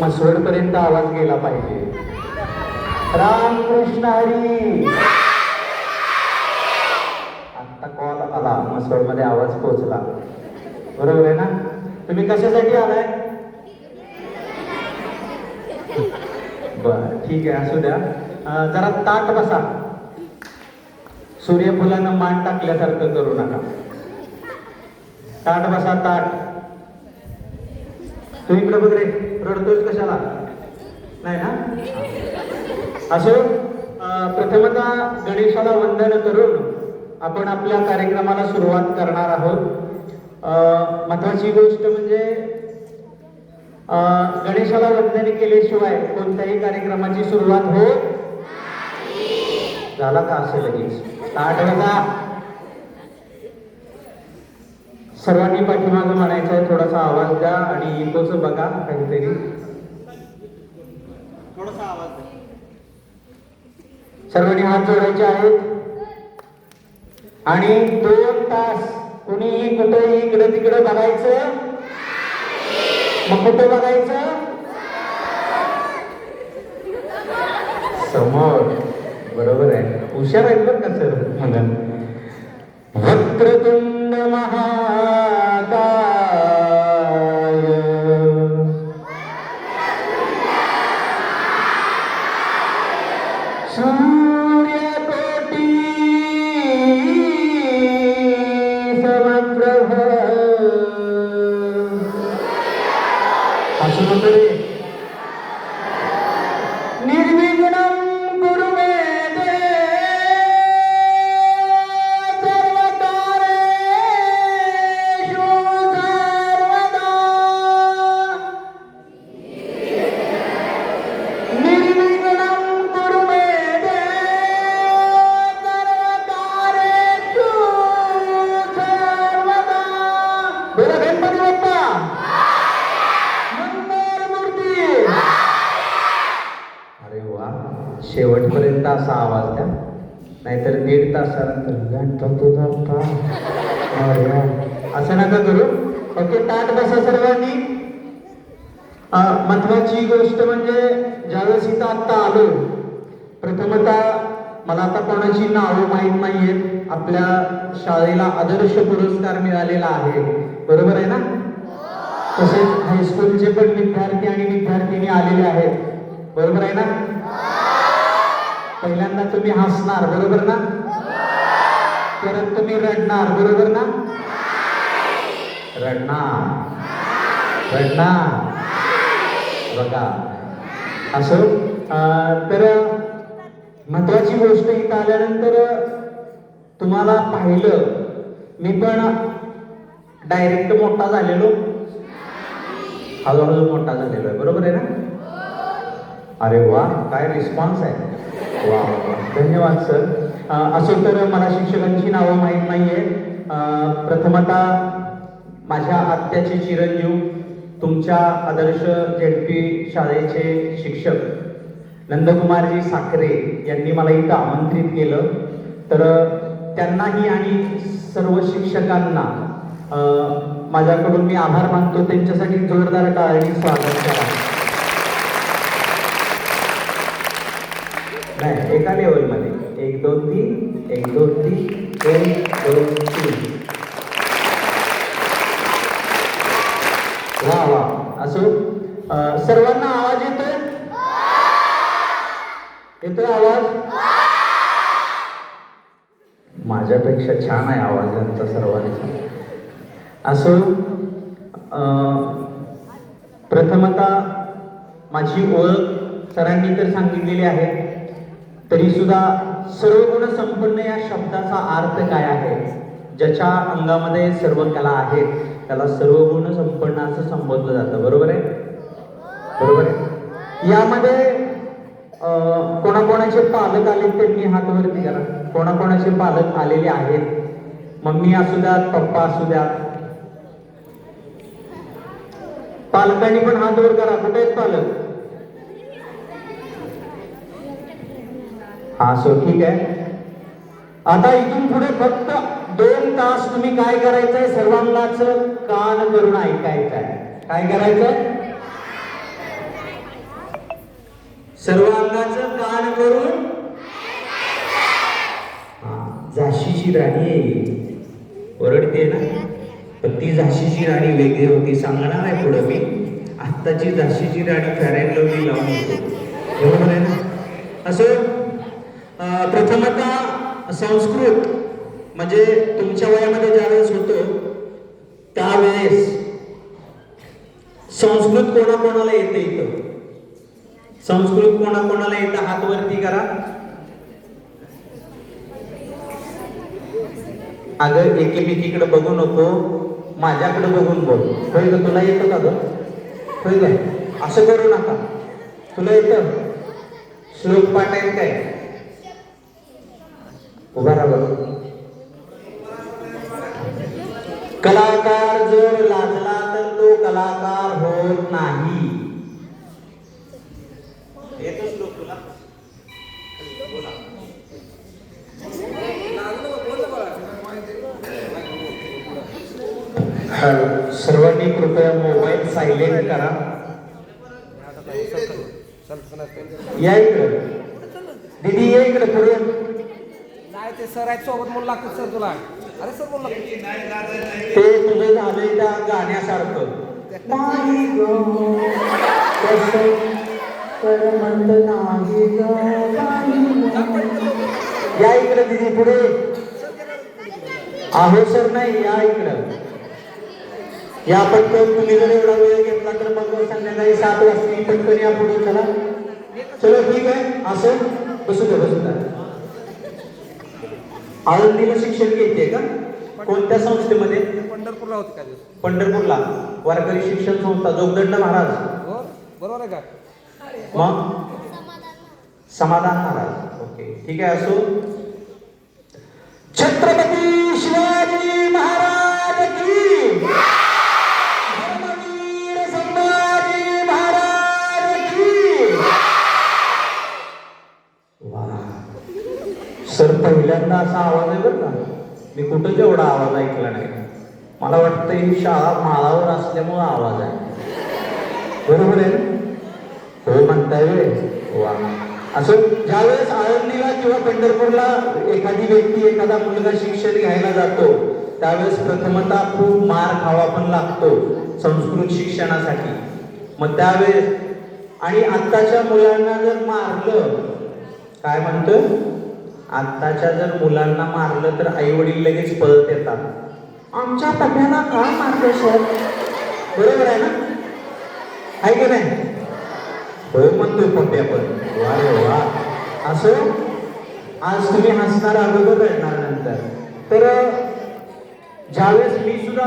मसवड पर्यंत आवाज गेला पाहिजे. राम कृष्ण हरी. आता कॉल आला मसवडमध्ये आवाज पोहोचला. बरोबर आहे ना? तुम्ही कशासाठी आलाय? बर ठीक आहे असू द्या. जरा ताट बसा. सूर्यफुलानं मान टाकल्यासारखं करू नका. ताट बसा ताट. तू इकडे बघ रे. रडतोय कशाला? नाही ना? असो प्रथमतः गणेशाला वंदन करून आपण आपल्या कार्यक्रमाला सुरुवात करणार आहोत. महत्वाची गोष्ट म्हणजे गणेशाला वंदन केल्याशिवाय कोणत्याही कार्यक्रमाची सुरुवात होत झाला का असेल लगेच? आठवता बघा सर्वांनी पाठीमागं म्हणायचं आहे थोडासा आवाज द्या आणि इकोच बघा काहीतरी. थोडासा आवाज द्या. सर्वांनी हात जोडायचे आहेत. आणि दोन तास कुणीही कुठेही इकडे तिकडे बघायचं? मग कुठे बघायचं? समोर. बरोबर आहे. हुशार आहेत बरं का सर? म्हणून वक्रतुंड son शेवटपर्यंत असा आवाज द्या. नाहीतर दीड तासानंतर गणपती असं नका करू. ओके ताट बसा सर्वांनी. महत्वाची गोष्ट म्हणजे ज्यावेळेस इथं आत्ता आलो प्रथमतः मला आता कोणाची नावं माहीत नाहीयेत. आपल्या शाळेला आदर्श पुरस्कार मिळालेला आहे. बरोबर आहे ना? तसेच हायस्कूलचे पण विद्यार्थी आणि विद्यार्थिनी आलेले आहेत. बरोबर आहे ना? पहिल्यांदा तुम्ही हसणार बरोबर ना? परत तुम्ही रडणार बरोबर ना? रडणार. रडणार. बघा. असं तर महत्वाची गोष्ट इथं आल्यानंतर तुम्हाला पाहिलं मी पण डायरेक्ट मोठा झालेलो. हळूहळू मोठा झालेलो आहे बरोबर आहे ना? अरे वा काय रिस्पॉन्स आहे. वा वा वा धन्यवाद सर. असं तर मला शिक्षकांची नावं माहीत नाहीये. आहेत प्रथमतः माझ्या आत्याचे चिरंजीव तुमच्या आदर्श झेडपी शाळेचे शिक्षक नंदकुमारजी साखरे यांनी मला इथं आमंत्रित केलं. तर त्यांनाही आणि सर्व शिक्षकांना माझ्याकडून मी आभार मानतो. त्यांच्यासाठी जोरदार टाळी स्वागत करा नाही एका लेवलमध्ये एक दोन तीन एक दोन तीन एक दोन तीन. वा वा. असो? सर्वांना आवाज येतोय? येतोय आवाज? माझ्यापेक्षा छान आहे आवाज यांचा सर्वांचा. असो? प्रथमता प्रथमतः माझी ओळख सरांनी तर सांगितलेली आहे. तरी सुद्धा सर्व गुण संपन्न या शब्दाचा अर्थ काय आहे? ज्याच्या अंगामध्ये सर्व कला आहेत त्याला सर्व गुण संपन्न असं संबोधलं जातं. बरोबर आहे? बरोबर आहे? यामध्ये कोणाकोणाचे पालक आले त्यांनी हात वरती करा. कोणाकोणाचे पालक आलेले आहेत? मम्मी असू द्यात पप्पा असू द्यात. पालकांनी पण हात वर करा. कुठे आहेत पालक? हा सो ठीक आहे. आता इथून पुढे फक्त दोन तास तुम्ही काय करायचंय? सर्वांनाच कान करून ऐकायचंय. काय करायचंय? सर्वांनाच कान करून हा, झाशीची राणी ओरडते ना? पण ती झाशीची राणी वेगळी होती सांगणार आहे पुढं मी. आत्ताची झाशीची राणी फॅरेन लवली लावून बरोबर आहे ना? असं प्रथमतः संस्कृत म्हणजे तुमच्या वयामध्ये ज्यावेळेस होतो त्यावेळेस संस्कृत कोणाकोणाला येते इथं? संस्कृत कोणाकोणाला येतं? हात वरती करा. अगं एकेमेकीकडे बघू नको माझ्याकडे बघून बोल होय ग तुला येतं का ग? होय ग असं करू नका. तुला येतं? श्लोक पाठ आहेत काय? उभा राहा कलाकार जर लागला तर तो कलाकार होत नाही. येतो सर्वांनी कृपया मोबाईल सायलेंट करा. या इकडे. दिदी या इकडे पुढे ते सर आहेत सोबत म्हणून लागतं सर तुला. अरे सर म्हणून लागतं ते तुझं झालंय त्या गाण्यासारखं. नाही ग, तसं करमत नाही ग, या इकडे दीदी पुढे. आहो सर नाही या इकडं. या पटकन तुम्ही जर एवढा वेळ घेतला तर मग संध्याकाळी सात वाजता पटकन या पुढे चला. चलो ठीक आहे. असं? बसू द्या बसू द्या आळंदीला शिक्षण घेते का? कोणत्या संस्थेमध्ये? पंढरपूरला होते का पंढरपूरला. वारकरी शिक्षण संस्था जोगदंड महाराज. हो बरोबर आहे का? मग? समाधान महाराज. ओके ठीक आहे असो. छत्रपती शिवाजी महाराज की सर पहिल्यांदा असा मी कुठं तेवढा आवाज ऐकला नाही. मला वाटतं ही शाळा माळावर असल्यामुळं आवाज आहे. बरोबर आहे हो म्हणताय वा. असं ज्यावेळेस आळंदीला किंवा पंढरपूरला एखादी व्यक्ती एखादा मुलगा शिक्षण घ्यायला जातो त्यावेळेस प्रथमता खूप मार खावा पण लागतो संस्कृत शिक्षणासाठी. मग त्यावेळेस आणि आत्ताच्या मुलांना जर मारलं काय म्हणतो आत्ताच्या जर मुलांना मारलं तर आई वडील लगेच पळत येतात. आमच्या पप्याला का मारतो सर? बरोबर आहे ना? आहे की नाही? हो म्हणतोय पप्प्या पण वा रे वा. असं? आज तुम्ही हसणार अगोदर रडणार नंतर. तर ज्यावेळेस मी सुद्धा